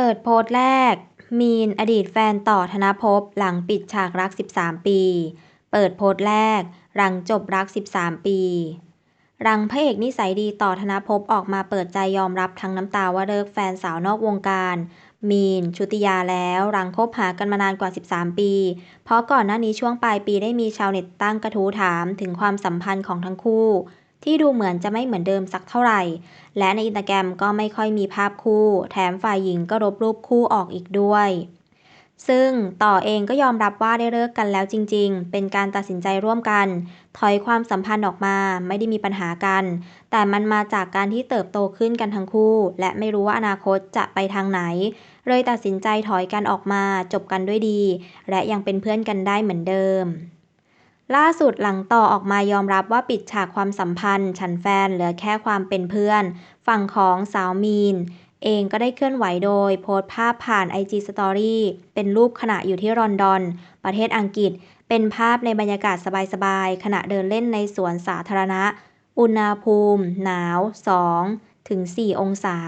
เปิดโพสต์แรก มีน อดีตแฟนต่อธนภพ หลังปิดฉากรัก 13 ปี เปิดโพสต์แรก หลังจบรัก 13 ปี หลังพระเอกนิสัยดีต่อธนภพออกมาเปิดใจยอมรับทั้งน้ำตาว่าเลิกแฟนสาวนอกวงการ มีน ชุติยาแล้วหลังคบหากันมานานกว่า 13 ปี เพราะก่อนหน้านี้ช่วงปลายปีได้มีชาวเน็ตตั้งกระทู้ถามถึงความสัมพันธ์ของทั้งคู่ ที่ดูเหมือนจะไม่เหมือนเดิมสักเท่าไหร่ และในอินสตาแกรมก็ไม่ค่อยมีภาพคู่ แถมฝ่ายหญิงก็ลบรูปคู่ออกอีกด้วย ซึ่งต่อเองก็ยอมรับว่าได้เลิกกันแล้วจริง ๆ เป็นการตัดสินใจร่วมกัน ถอยความสัมพันธ์ออกมาไม่ได้มีปัญหากัน แต่มันมาจากการที่เติบโตขึ้นกันทั้งคู่ และไม่รู้ว่าอนาคตจะไปทางไหน เลยตัดสินใจถอยกันออกมาจบกันด้วยดี และยังเป็นเพื่อนกันได้เหมือนเดิม ล่าสุดหลังต่อออกมายอมรับว่าปิดฉากความสัมพันธ์ ฉันแฟนเหลือแค่ความเป็นเพื่อน ฝั่งของสาวมีน เองก็ได้เคลื่อนไหวโดย โพสต์ภาพผ่าน IG Story เป็นรูปขณะอยู่ที่ลอนดอน ประเทศอังกฤษ เป็นภาพในบรรยากาศสบายๆ ขณะเดินเล่นในสวนสาธารณะ อุณหภูมิ หนาว 2-4 องศา